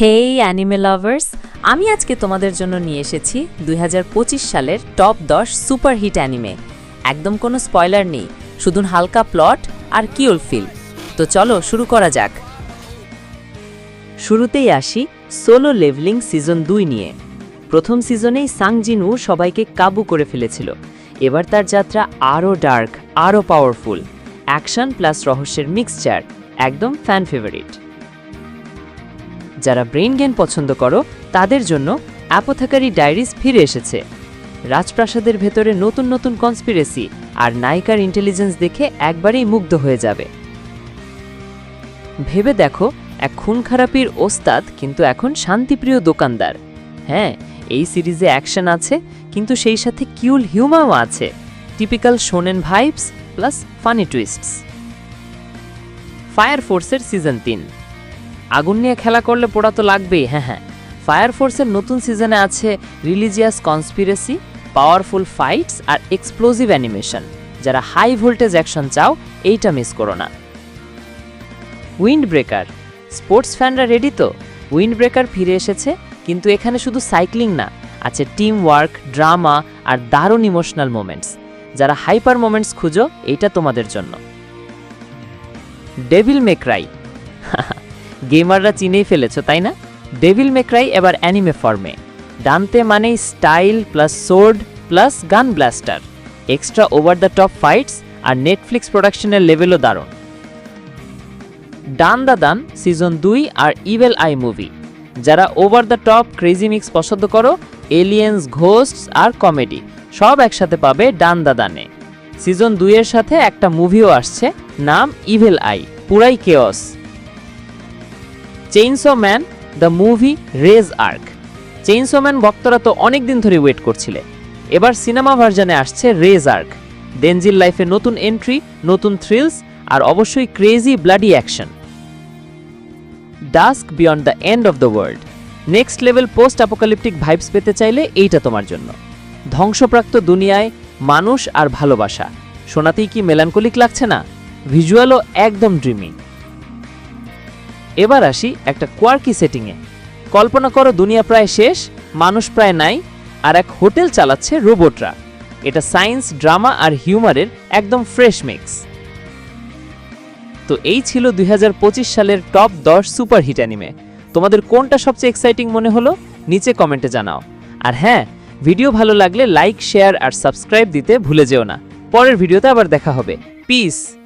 হেই anime lovers, আমি আজকে তোমাদের জন্য নিয়ে এসেছি দুই হাজার পঁচিশ সালের টপ দশ সুপারহিট অ্যানিমে। একদম কোনো স্পয়লার নেই, শুধু হালকা প্লট আর কিউল ফিল। তো চলো শুরু করা যাক। শুরুতেই আসি সোলো লেভেলিং সিজন দুই নিয়ে। প্রথম সিজনেই সাংজিনু সবাইকে কাবু করে ফেলেছিল। এবার তার যাত্রা আরও ডার্ক, আরও পাওয়ারফুল। অ্যাকশন প্লাস রহস্যের মিক্সচার, একদম ফ্যান ফেভারিট। যারা ব্রেন গেন পছন্দ করো, তাদের জন্য অ্যাপোথাকারি ডায়েরিজ ফিরে এসেছে। রাজপ্রাসাদের ভেতরে নতুন নতুন কনস্পিরেসি আর নায়িকার ইন্টেলিজেন্স দেখে একবারেই মুগ্ধ হয়ে যাবে। ভেবে দেখো, এক খুন খারাপির ওস্তাদ কিন্তু এখন শান্তিপ্রিয় দোকানদার। হ্যাঁ এই সিরিজে অ্যাকশন আছে, কিন্তু সেই সাথে কিউল হিউমাও আছে। Typical shonen vibes, plus funny twists. Fire ফোর্সের সিজন তিন। আগুন নিয়ে খেলা করলে পোড়া তো লাগবেই হ্যাঁ হ্যাঁ। ফায়ার ফোর্সের নতুন সিজনে আছে রিলিজিয়াস কনস্পিরেসি পাওয়ারফুল ফাইটস আর এক্সপ্লোজিভ অ্যানিমেশন যারা হাই ভোল্টেজ অ্যাকশন চাও, এইটা মিস করো না। উইন্ড ব্রেকার স্পোর্টস ফ্যানরা রেডি তো? উইন্ড ব্রেকার ফিরে এসেছে, কিন্তু এখানে শুধু সাইক্লিং না, আছে টিম ওয়ার্ক ড্রামা আর দারুণ ইমোশনাল মোমেন্টস যারা হাইপার মোমেন্টস খুঁজো, এইটা তোমাদের জন্য। ডেভিল মেক্রাই গেমাররা চিনেই ফেলেছ, তাই না? ডেভিল মেক্রাই এবার অ্যানিমে ফর্মে ডানতে মানেই style plus sword plus gun blaster extra over the top fights R Netflix প্রোডাকশনের লেভেলও দারুণ। ডান দা দান সিজন দুই আর ইভেল আই মুভি যারা over the top crazy mix পছন্দ করো এলিয়েন্স ঘোস্ট আর কমেডি সব একসাথে পাবে ডান দা দানে সিজন দুইয়ের সাথে একটা মুভিও আসছে, নাম ইভেল আই পুরাই chaos Chainsaw Man the movie Reze arc Chainsaw Man ভক্তরা তো অনেক দিন ধরে ওয়েট করছিলে। এবার সিনেমা ভার্জনে আসছে রেজ আর্ক ডেনজিল লাইফে নতুন এন্ট্রি নতুন থ্রিলস আর অবশ্যই crazy bloody action Dusk beyond the end of the world next level post apocalyptic vibes পেতে চাইলে এইটা তোমার জন্য। ধ্বংসপ্রাপ্ত দুনিয়ায় মানুষ আর ভালোবাসা। শোনাতেই কি মেলানকলিক লাগছে না? ভিজুয়ালও একদম ড্রিমি এবার আসি একটা কোয়ার্কি সেটিংয়ে। কল্পনা করো দুনিয়া প্রায় শেষ, মানুষ প্রায় নাই, আর এক হোটেল চালাচ্ছে রোবটরা। এটা সায়েন্স, ড্রামা আর হিউমারের একদম ফ্রেশ মিক্স। তো এই ছিল দুই হাজার পঁচিশ সালের টপ দশ সুপার হিট অ্যানিমে। তোমাদের কোনটা সবচেয়ে এক্সাইটিং মনে হলো? নিচে কমেন্টে জানাও। আর হ্যাঁ ভিডিও ভালো লাগলে লাইক, শেয়ার আর সাবস্ক্রাইব দিতে ভুলে যেও না। পরের ভিডিওতে আবার দেখা হবে। পিস!